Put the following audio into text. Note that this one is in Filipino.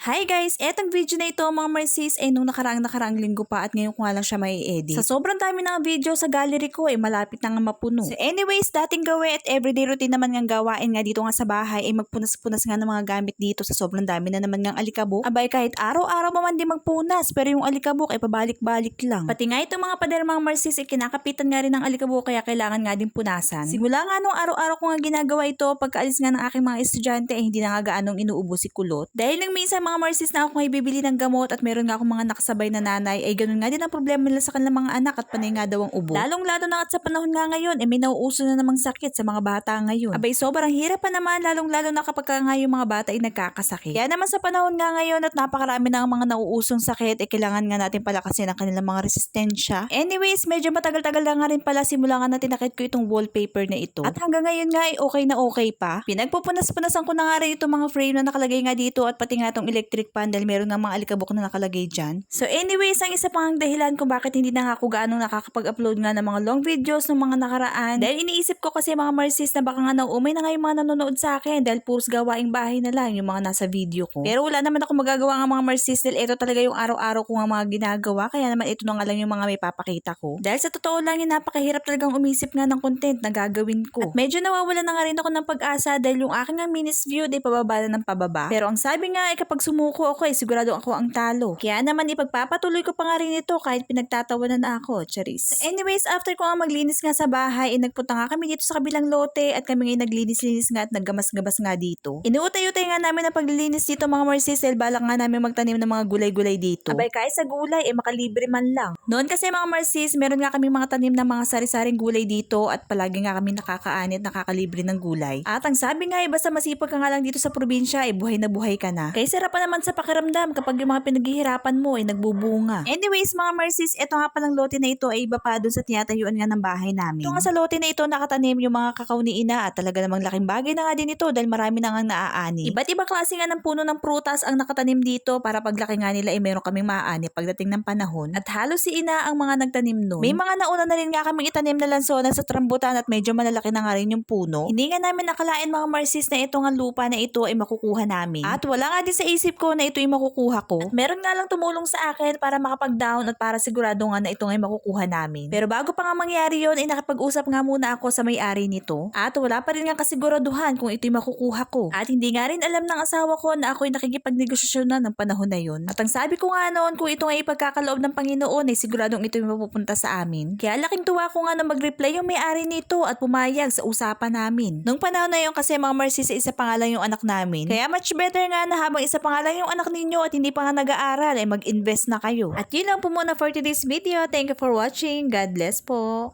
Hi guys! Etong video na ito mga Marcis ay nung nakaraang nakaraang linggo pa at ngayon ko lang siya may edit. Sa sobrang dami ng video sa gallery ko ay malapit na nga mapuno. So anyways, dating gawin at everyday routine naman nga gawain nga dito nga sa bahay ay magpunas-punas nga ng mga gamit dito sa sobrang dami na naman nga alikabok. Abay kahit araw-araw pa man di magpunas pero yung alikabok ay pabalik-balik lang. Pati nga itong mga pader mga Marcis ay kinakapitan nga rin ng alikabok kaya kailangan nga din punasan. Simula nga nung araw-araw ko nga ginagawa ito pagkaalis nga ng aking mga estudyante ay hindi na nga gaanong inuubo si kulot. Dahil nang minsan mga Marcis na ako may bibili ng gamot at meron nga akong mga nakasabay na nanay ay ganun nga din ang problema nila sa kanilang mga anak at panay nga daw ang ubo. Lalong lalo na at sa panahon nga ngayon ay may nauuso na namang sakit sa mga bata ngayon. Abay sobrang hirap pa naman lalong lalo na kapag ka nga yung mga bata ay nagkakasakit. Kaya naman sa panahon nga ngayon at napakarami na ang mga nauusong sakit ay kailangan nga natin palakasin ang kanilang mga resistensya. Anyways, medyo matagal-tagal na nga rin pala simula nga natin nakit ko itong wallpaper na ito. At hanggang ngayon nga ay okay na okay pa. Pinagpupunas-punasan ko na nga rin itong mga frame na nakalagay nga dito at pati nga itong electric pan dahil meron nga mga alikabok na nakalagay dyan. So anyways, ang isa pang dahilan kung bakit hindi na nga ako gaano nakakapag-upload nga ng mga long videos ng mga nakaraan. Dahil iniisip ko kasi mga Marcis na baka nga nauumay na nga yung mga nanonood sa akin dahil puros gawaing bahay na lang yung mga nasa video ko. Pero wala naman ako magagawa ng mga Marcis dahil ito talaga yung araw-araw ko nga mga ginagawa kaya naman ito na nga lang yung mga may papakita ko. Dahil sa totoo lang yung napakahirap talagang umisip nga ng content na gagawin ko. At medyo nawawala na nga rin ako ng pag-asa dahil yung aking nga view ay pababa na ng pababa. Pero ang sabi nga ay kapag sumuko ako ay sigurado ako ang talo. Kaya naman ipagpapatuloy ko pa nga rin ito kahit pinagtatawanan ako, charis. Anyways, after ko nga maglinis nga sa bahay, ay nagpunta nga kami dito sa kabilang lote at kami nga naglinis-linis nga at naggamas-gabas nga dito. Inuutay-utay nga namin ang paglilinis dito mga Marcis dahil balak nga namin magtanim ng mga gulay-gulay dito. Abay, kahit sa gulay, eh makalibre man lang. Noon kasi mga Marcis, meron nga kami mga tanim ng mga sari-saring gulay dito at palagi nga kami nakakaani at nakakalibre ng gulay. At ang sabi nga, eh, basta masipag ka nga lang dito sa probinsya, eh buhay na buhay ka na. Kaya sarap pa naman sa pakiramdam kapag yung mga pinaghihirapan mo ay nagbubunga. Anyways, mga Marcis, ito nga palang lote na ito ay iba pa dun sa tinatayuan nga ng bahay namin. Ito nga sa lote na ito nakatanim yung mga kakao ni ina at talaga namang laking bagay na nga din ito dahil marami na nga naaani. Iba't ibang klase nga ng puno ng prutas ang nakatanim dito para paglaki nga nila ay meron kaming maaani pagdating ng panahon. At halos si ina ang mga nagtanim nun. May mga nauna na rin nga kaming itanim na lansona sa trambutan at medyo malalaki na nga rin yung puno. Hindi nga namin nakalain mga Marcis na ito nga lupa na ito ay makukuha namin. At wala nga din sa isip ko na ito ay makukuha ko. At meron nga lang tumulong sa akin para makapag-down at para sigurado nga na ito ay makukuha namin. Pero bago pa nga mangyari yon ay nakapag-usap nga muna ako sa may-ari nito. At wala pa rin nga kasiguraduhan kung ito'y makukuha ko. At hindi nga rin alam ng asawa ko na ako'y nakikipagnegosasyon na ng panahon na yon. At ang sabi ko nga noon kung ito ay ipagkakaloob ng Panginoon ay siguradong ito'y mapupunta sa amin. Kaya laking tuwa ko nga na mag-reply yung may-ari nito at pumayag sa usapan namin. Nung panahon na yon kasi mga Marcy sa isa pa nga lang yung anak namin. Kaya much better nga na habang isa pa nga lang yung anak ninyo at hindi pa nga nag-aaral ay mag-invest na kayo. At yun lang po muna for today's video. Thank you for watching. God bless po.